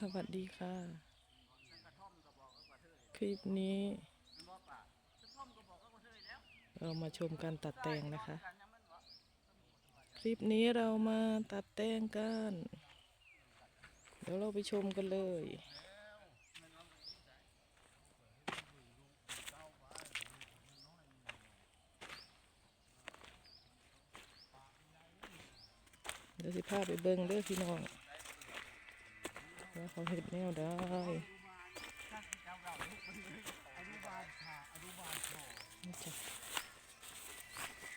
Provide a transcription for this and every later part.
สวัสดีค่ะ คลิปนี้ เรามาชมการตัดแต่งนะคะ คลิปนี้เรามาตัดแต่งกัน เดี๋ยวเราไปชมกันเลยเดี๋ยวสิพาไปเบิ่งเด้อพี่น้อง ว่าเขาเห็ดแนวได้นี่จ้ะ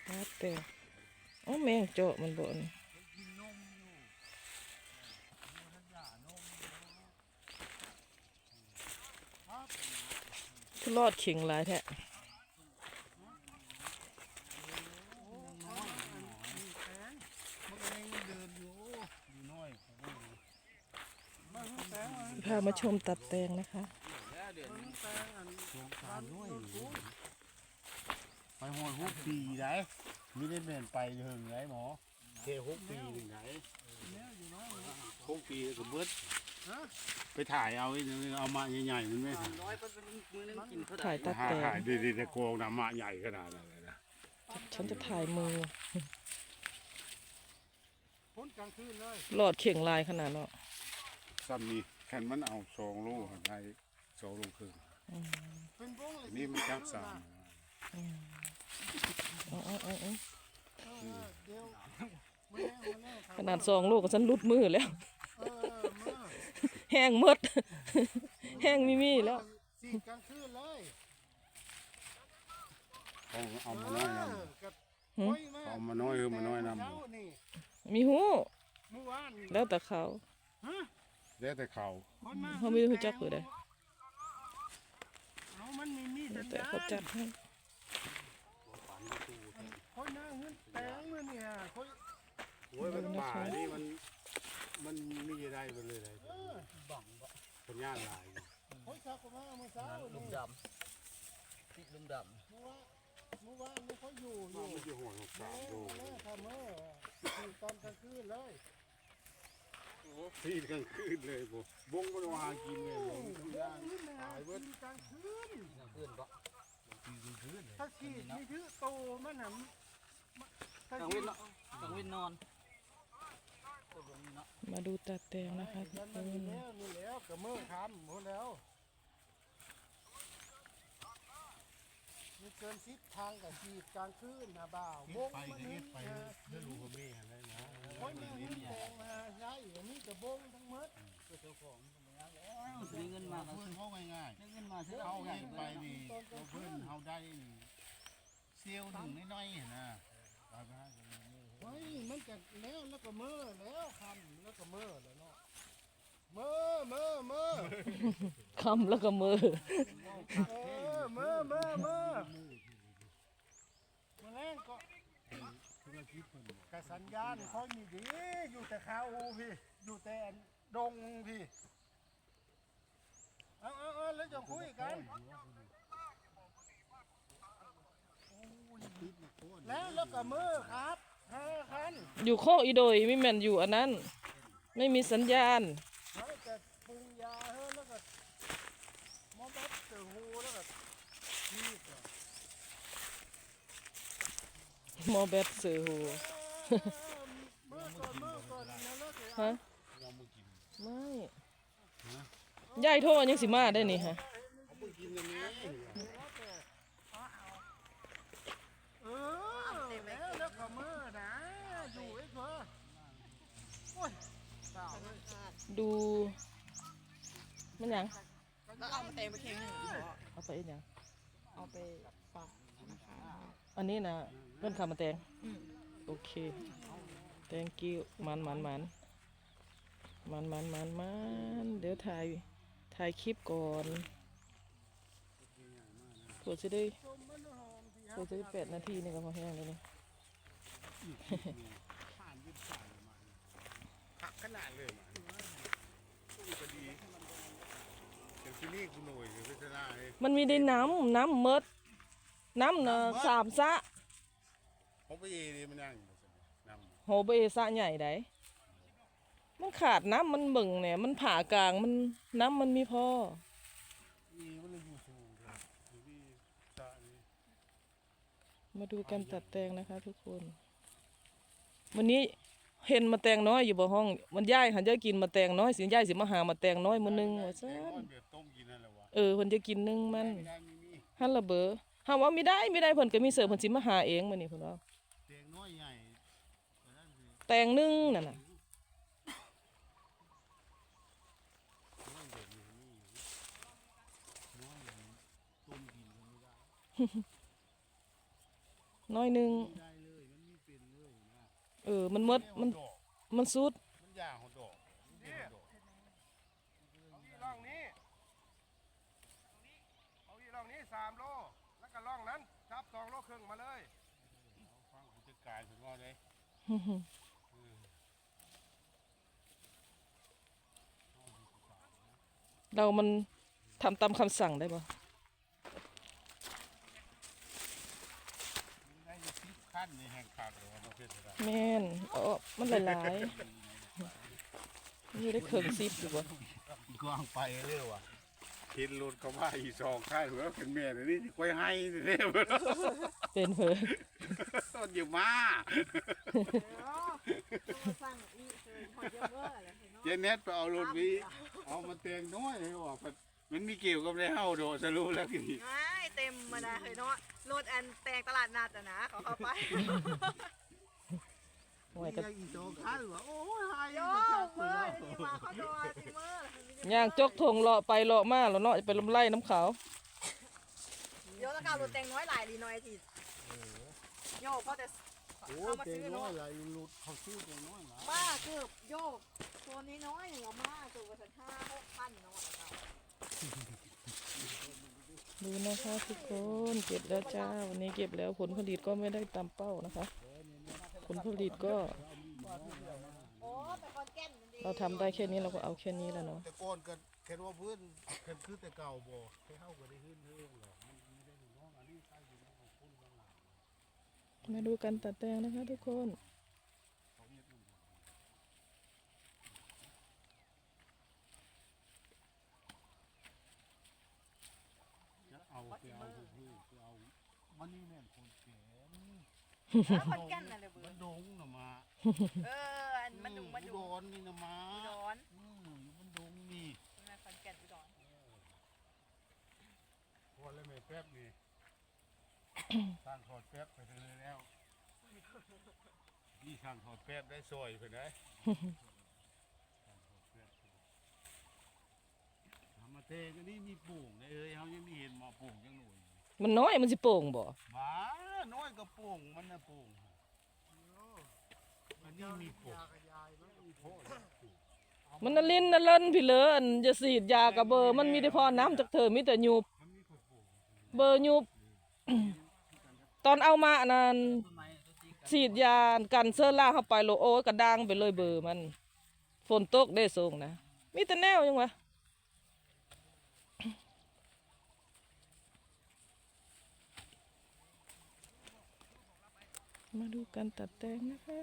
แล้วแต่โอ้แมงเจาะมันบ่นคือรอดเข่งหลายแท้ มันก็ยังเดินอยู่อยู่น้อย พามาชมตัดแต่งนะคะโครงการน้อยไปหอยหกปีได้มีได้เปลี่ยนไปเถิงไรหมอเทหกปีหนึ่งไหนหกปีก็เบิดไปถ่ายเอาไอ้นี่เอามาใหญ่ๆมันไม่ถ่ายร้อยก็เป็นมือนึงกินเท่าไหร่ถ่ายตัดถ่ายแต่งถ่ายดีๆแต่โกงน้ำมาใหญ่ขนาดนั้นเลยนะฉันจะถ่ายมือพ้นกลางคืนเลยหลอดเข่งลายขนาดเนาะซ้ำนี่ แค่นมันเอาสองโลได้สองโลครึ่งเป็นวงเลยนี่มันจับสามอ๋ออ๋ออ๋ออ๋อเดี๋ยวมาแล้วมาแล้วครับขนาดสองลูกก็ฉันรุดมือแล้วเออมาแห้งหมด แห้งมีมีแล้วสี่กลางคืนเลยเอาเอามาน้อยนเออกับหืมโอ้ยมาเอามาน้อยเออมาน้อยนำเช้านี่มีหูเมื่อวานนี่แล้วแต่เขา ฮะำแล้วแต่เขาคนมาเขาไม่รู้จักเลยเด้เอามันมีมีดแล้วสัญแต่ญาเขาจัดให้คนหน้าเงินแตงมือเนี่ยคนโอ้ยมันป่านี่มันมันมีอะไรมันเลยเลยเออบังบ่คนย่างหลายคนสักมาเมื่อเช้าลุนี่มดำติดลุมดเมื่อวานเมื่อวานนี่เขาอยู่อมันยู่ไม่ใช่ห่วงสามโลแม่ทำเมื่อสี่ตอนกลางคืนเลย ที่กลางคืนเลยบ่บงก็หากินเลยผมทุกอย่างขึ้นนะกินกลางคืนเพื่อนปะถ้าขีดมีชื่อโตมันน่ะถ้ากลางวินเนาะกลางวินนอนตัวลงนี่เนาะมาดูตัดแต่งนะคะทุยักนคมันนมีแล้วมีแล้วกับมือคำหมดแล้วมีเกินสิบทางกับขีดกลางคืนนะบ่าวบงไปมันก็นี่เฮ็ดไปเพื่อลูกกับแม่อะไรนะ โอ้ยมันนี่แดงมาใช่อันนี้กับบงทั้งหมดเจ้าของซื้อเงินมาก็เพื่อนเขาง่ายซื้อเงินมาซื้อๆเอาเขาใหญ่เฮ็ดไปไปนี่เพื่อนเขาได้นี่เซียวหนึ่งน้อยๆนะไปไปหากันเลยเฮ้ยมันจะแล้วแล้วก็มือแล้วคำแล้วก็มือแล้วเนาะมือมือมือคำแล้วก็มือเออมือมือมือมาแรงก็ ธุร กิจเพิ่นกระสัญญาณค่อยมีดี อยู่แต่เขาพี่ อยู่แต่ดงพี่ เอาเอาเอาแล้วจะคุยกันแล้วแล้วก็มือครับห้าคันอยู่โคกอีโดยไม่แม่นอยู่อันนั้น ไม่มีสัญญาณแล้วจะปรุงยาเฮ้แล้วก็มอบัดเสือหูแล้วก็ชีดอะห มอแบตเสือหูเมื่อก่อนเมื่อก่อนนะแล้วก็ฮะเอามากินไม่ยายโทษยังสิมาได้นี่ฮะเอาไปกินกันนี้เออแล้วแล้วก็มือนะอยู่ไอ้เพื่อโอ้ยสาวเลยดูมันหยังแล้วเอามาเต็มไปเค็งหนึ่งพอเอาไปเอ็นหยังเอาไปฝากธนาคารอันนี้นะเพื่อนคำมาแตง โอเค thank you มันมันมันมันมันมันมันเดี๋ยวถ่าย ถ่ายคลิปก่อนเพื่อจะได้ชมมันหอมทีเพื่อจะได้แปดนาทีนี่ก็พอแห้งเลยนี่ผ่านยึดสายมาหักขนาดเลยมาตู้ก็ดีแต่ที่นี่กูหน่อยเลยพิจารณาเลยมันมีได้น้ำน้ำเมดน้ำเนอะสามสะ ผมไปเอนี่มันนั่งอยู่นำโหเบสะใหญ่ไดมันมันขาดน้ำมันเบิ่งเนี่ย มันผ่ากลางมันน้ำมันมีพอ นี่มันเลยอยู่สูงเลยอยู่ที่สระนี่มาดูการตัดแตงนะคะ ทุกคน วันนี้เห็นมาแตงน้อยอยู่บ่ห้อง มันย่ายหันจะกินมาแตงน้อยสิย่ายสิมาหามาแตงน้อยมื้อนึงว่าซั่แตงนน้อยแบบต้มกินนั่นแหละวะเออเพิ่นจะกินนึงมันไม่ได้ไม่มีหันละเบอหาว่าไม่ได้ไม่ได้เพิ่นก็มีเสิร์ฟเพิ่นสิมาหาเองมื้อนี้เพิ่นว่า แตงน้อยใหญ่แต่นั่นสิ แตงนึงนั่นน่ะน้อยแบบนี้มีอยู่น้อยอย่างนี้ต้มกินก็ไม่ได้น้อยนึงไม่ได้เลยมันมีเป็นเลยนะเออ มันหมดมันดอกมันสุดมันยางของดอกมันเป็นดอกเอาอีร่องนี้เอาอีร่องนี้สามโล แล้วก็ร่องนั้นจับสองโลครึ่งมาเลยเอาฟังผู้จัดการผมว่าเลย เรามันทำตามคำสั่งได้บ่มันได้อยู่สิบขั้นในแห่งขาดเลยว่าประเภทอะไรแม่นเอาออกมันหลายๆมันอยู่ได้เครื่องซิปอยู่บ่กวางไปเรื่อยว่ะเห็นรถเขาว่าอีสองข้างหัวเป็นแม่เลยวนี่ค่อยให้เรื่อยเป็นเพิ่นต้นอยู่มาสั่งอีเคยหอยเยอะเบ้ออะไรเนาะเจเน็ตไปเอารถวี เอามาเตียงน้อยเลยว่ะมันมีเกี่ยวกับได้เฮาโดสรู้แล้วกี่ง่ายเต็มมาได้เลยเนาะรถอันแตงตลาดนัดอะนะเขาเข้าไปห่วยก็อีสองข้างว่ะโอ้ยให้โย่เมื่อนี่มาเขาโดนสิเมื่อย่างจกทงเลาะไปเลาะมาแล้วเนาะจะไปลำไล่น้ำขาวโย่ตะกาวรถแตงน้อยหลายลีน้อยทีโย่เพราะแต่โอ้เขามาเตียซื้งอน้อเนาะยอะไรรถเขาซื้อเตียงน้อยนะมาเกือบโย่ ตัวนี้น้อยหนึ่งเอามาตัวกระสันห้าหกพันเนาะดูนะคะทุกคนเก็บแล้วจ้าวันนี้เก็บแล้วผลผลิตก็ไม่ได้ตามเป้านะคะ ผลผลิตก็โอ้แต่คนแก่นมันดีเราทำได้แค่นี้เราก็เอาแค่นี้แล้วเนาะแต่ก่อนก็เห็นว่าเพื่อนเห็นคือแต่เก่าบ่แค่เฮาก็ได้ขึ้นเรื่องหรอกมันไม่ได้น้องอันนี้ใช่อยู่น้องของคุณบางหลังมาดูกันตัดแตงนะคะทุกคน เขาเรียกมันจะเอาไปเอาผู้ๆไปเอา มันนี่แม่นคนแก่นี่แล้วคนแก่นอะไรเบื่มัอนดงน่ะมาเอออันมันดุมันอุดุดรนี่น่ะมาร้อนอืมอยู่มันดงนี่คนแก่นอุดรพอแล้วแม่แป๊บนี่สร้างถอดแป๊บไปเลยแล้วนี่สร้างถอดแป๊บได้ซอยเพิ่นได้ทำมาเทก็นี่มีปลูกนะเอ้ยเขายังไม่เห็นหมอปลูกยังหน่วย มันน้อยมันสิโป่งบ่บ้าน้อยก็ปลูกมันนะปลูกอันนี้มีปลูกมีโพดปลูกมันน่ะลิ้นน่ะเล่นพี่เหลืออันจะสีดยากับเบอร์มันมีแต่พอน้ำจากเธอมีแต่หยุบมันมีคนปลูกเบอร์หยุบตอนเอามาอันนั้นสีดยากันเสื้อล่าเข้าไปโลโอ้ยกระด้างไปเลยเบอร์มัน ฝนตกได้ส่งนะ มีแต่แนวยังวะ มาดูกันตัดแตงนะคะ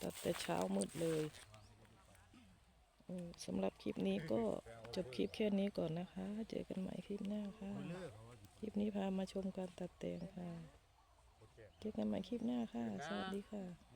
ตัดแต่เช้ามืดเลยสำหรับคลิปนี้ก็จบคลิปแค่นี้ก่อนนะคะ เจอกันใหม่คลิปหน้าค่ะ คลิปนี้พามาชมการตัดแต่งค่ะ เจอกันใหม่คลิปหน้าค่ะ สวัสดีค่ะ